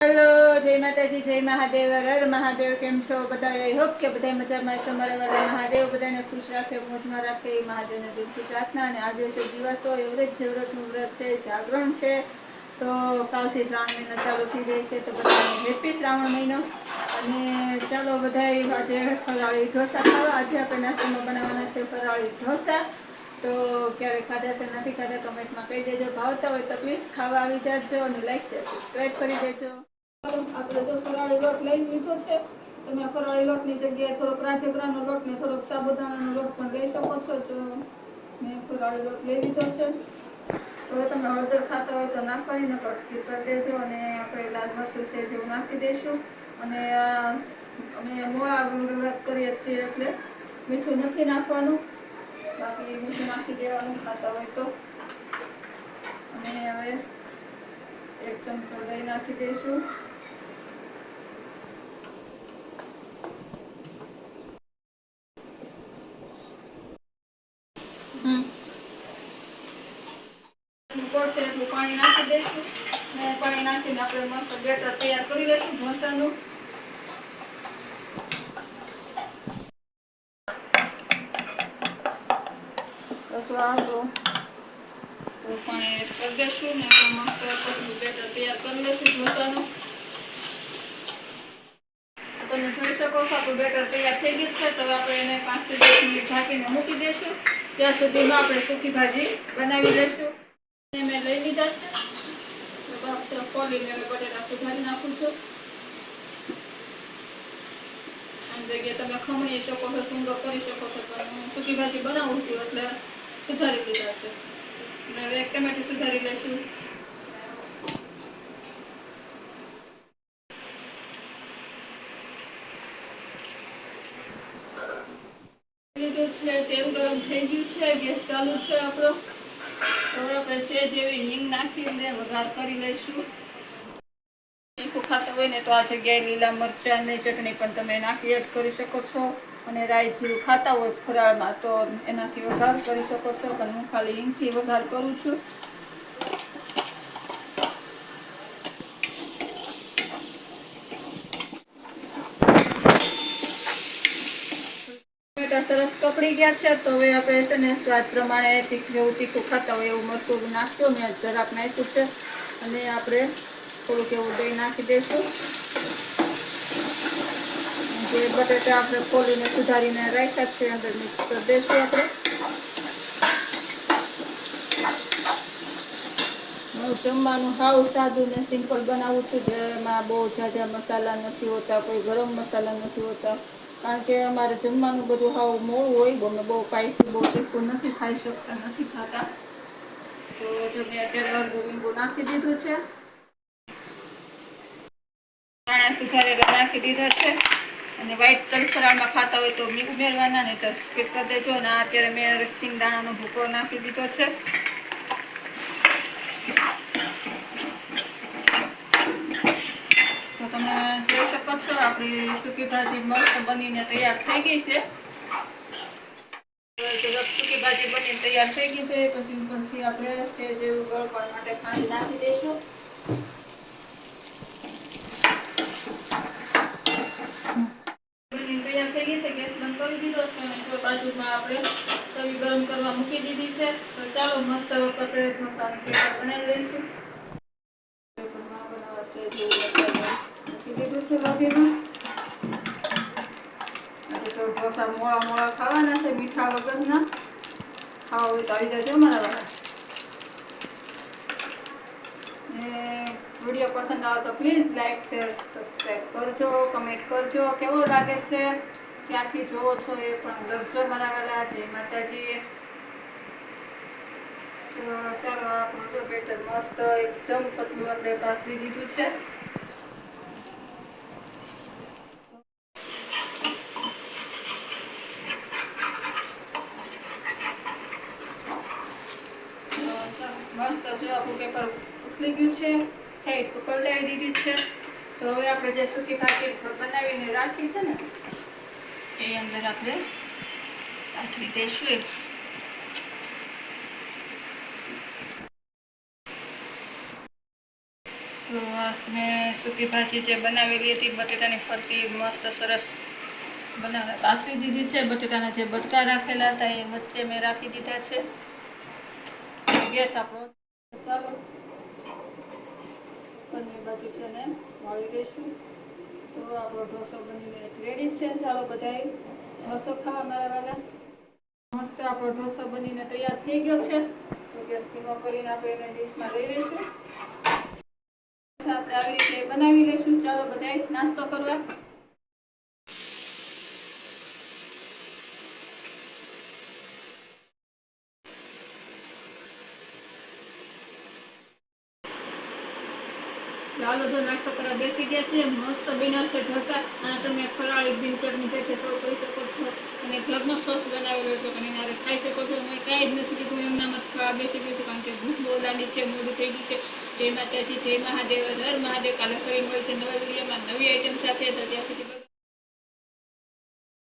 Hello, જય માતાજી, જય મહાદેવ. હર મહાદેવ, કેમ છો બધા આઈ હોપ કે બધા મજામાં છો મારા વાળા મહાદેવ બધાને ખુશ રાખે, મોજમાં રાખે, એ મહાદેવને દિલથી પ્રાર્થના અને આજે છે દિવસ તો એવરેજ જેવરતનું વ્રત છે, જાગરણ છે. તો કાલથી શ્રાવણ મહિનો ચાલુ થઈ જાય છે, તો બધાને હેપી શ્રાવણ મહિનો. અને ચાલો બધા આજે ફરાળી ઢોસા ખાવા. આજે આપણે નાસ્તામાં બનાવવાના છે ફરાળી ઢોસા. તો ક્યારે ખાધા છે નથી ખાધા કમેન્ટમાં કહી દેજો. ભાવતા હોય તો પ્લીઝ ખાવા આવી જાજો અને લાઈક શેર સબસ્ક્રાઈબ કરી દેજો. આપણે જો ફરાળી લોટ લઈ લીધો છે. તમે ફરાળી લોટની જગ્યાએ થોડોક રાજગરાનો લોટ ને થોડોક સાબુદાણાનો લોટ પણ લઈ શકો છો. તો મેં ફરાળી લોટ લઈ લીધો છે. તો તમે હળદર ખાતા હોય તો નાખવાની, નકર સ્કીપ કરી દેજો અને આપણે લાલ મરચું છે જેવું નાખી દઈશું. અને અમે મોળા વ્રત કરીએ છીએ એટલે મીઠું નથી નાખવાનું બાકી મીઠું નાખી દેવાનું ખાતા હોય તો. અને હવે એક ચમચો દહીં નાખી દઈશું. પડશે એટલું પાણી નાખી દઈશું. ને પાણી નાખીને આપણે મસ્ત બેટર તૈયાર કરી લઈશું ઢોસાનું અથવા તો પણ એડ કરી દેશું ને તો મસ્ત બેટર તૈયાર કરી લેશું ઢોસાનું. તમે જોઈ શકો છો, આપણું બેટર તૈયાર થઈ ગયું છે. તો આપણે એને પાંચથી દસ મિનિટ ઢાંકીને મૂકી દઈશું ત્યાં સુધીમાં આપણે સૂકી ભાજી બનાવી લઈશું. મેં લઈ લીધા છે. ખોલીને હવે બટેટા સુધારી નાખું છું. આમ જગ્યાએ તમે ખમણી શકો છો, સુંદર કરી શકો છો, પણ હું સૂકી ભાજી બનાવું છું એટલે સુધારી દીધા છે અને હવે એક ટમેટું સુધારી લઈશું છે, તેલ ગરમ થઈ ગયું છે, ગેસ ચાલુ છે આપણો. હવે આપણે સેજ એવી હિંગ નાખીને વઘાર કરી લઈશું. તીખું ખાતા હોય ને તો આ જગ્યાએ લીલા મરચાંની ચટણી પણ તમે નાખી એડ કરી શકો છો. અને રાઈ જીરું ખાતા હોય ખોરામાં તો એનાથી વઘાર કરી શકો છો. પણ હું ખાલી હિંગથી વઘાર કરું છું. સરસ કપડી ગયા છે, તો હવે આપણે છે ને સ્વાદ પ્રમાણે જેવું તીખું ખાતા હોય એવું મરચું નાખશું. મેં જરાક નાખ્યું છે. અને આપણે થોડુંક એવું દહીં નાખી દઈશું. જે બટેટા આપણે ખોલીને સુધારીને રાખ્યા છે, અંદર મિક્સ કરી દઈશું આપણે. હું જમવાનું હાવ સાદું ને સિમ્પલ બનાવું છું, જેમાં બહુ ઝાઝા મસાલા નથી હોતા, કોઈ ગરમ મસાલા નથી હોતા. કારણ કે અમારે જમવાનું બધું હાવ મોડું હોય અમે બહુ સ્પાઈસી બહુ તીખું નથી ખાઈ શકતા, નથી ખાતા. તો જો મેં અત્યારે અડધું લીંબુ નાખી દીધું છે. સુધારેલા નાખી દીધા છે. અને વ્હાઈટ તલસરાળમાં ખાતા હોય તો ઉમેરવાના, નહીં તો સ્કીપ કરી દેજો. અને અત્યારે મેં સિંગ દાણાનો ભૂકો નાખી દીધો છે. તો તમે જોઈ શકો છો, આપણી સૂકી ભાજી મસ્ત બનીને તૈયાર થઈ ગઈ છે. સૂકી ભાજી બનીને તૈયાર થઈ ગઈ છે. પછી ઉપરથી આપણે તે જેવું ગળપણ માટે ખાંડ નાખી દઈશું બનીને તૈયાર થઈ ગઈ છે ગેસ બંધ કરી દીધો છે અને બાજુમાં આપણે તવી ગરમ કરવા મૂકી દીધી છે. તો ચાલો મસ્ત કટલેટ મસાલો બનાવી લઈશું. ખાવાના છે, મીઠા વગરના. ખાવા હોય તો આવી જજો મારા વાળા પસંદ આવે તો પ્લીઝ લાઈક શેર સબસ્ક્રાઈબ કરજો કમેન્ટ કરજો. કેવો લાગે છે? ક્યાંથી જોવો છો એ પણ લગ્ન બનાવેલા જય માતાજી મસ્ત એકદમ પતલું આપણે જો આપણું પેપર ઉકળી ગયું છે. સાઈડ પલટાવી દીધી છે. તો હવે આપણે જે સૂકી ભાજી બનાવીને રાખી છે ને એ અંદર આપણે પાથરી દઈશું એક તો મેં સૂકી ભાજી જે બનાવેલી હતી બટેટાની ફરતી મસ્ત સરસ બનાવે પાથરી દીધી છે બટેટાના જે બટકા રાખેલા હતા એ વચ્ચે મેં રાખી દીધા છે ગેસ આપણો ચાલો બંને બાજુ છે ને મળી લઈશું ચાલો બધાય ઢોસો ખાવા મારા વાલા મસ્ત આપણો ઢોસો બનીને તૈયાર થઈ ગયો છે તો ગેસ ધીમો કરીને આપણે એને ડીશમાં લઈ લઈશું આપણે આવી રીતે બનાવી લઈશું ચાલો બધાય નાસ્તો કરવા. ચાલો તો નાસ્તો કરવા બેસી ગયા છે, મસ્ત બનાવશે ઢોસા, અને તમે ફરાળી ગ્રીન ચટણી સાથે સર્વ કરી શકો છો. અને ઘરનો સોસ બનાવેલો છે અને નારે ખાઈ શકો છો. મેં કાંઈ જ નથી કીધું એમના મત ખાવા બેસી ગયું છું, કારણ કે ભૂખ બહુ લાગી છે, મોડું થઈ ગયું છે. જય માતાજી, જય મહાદેવ હર મહાદેવ કાલે ફરી મળશે નવા વિડીયોમાં નવી આઈટમ સાથે, તો ત્યાં સુધી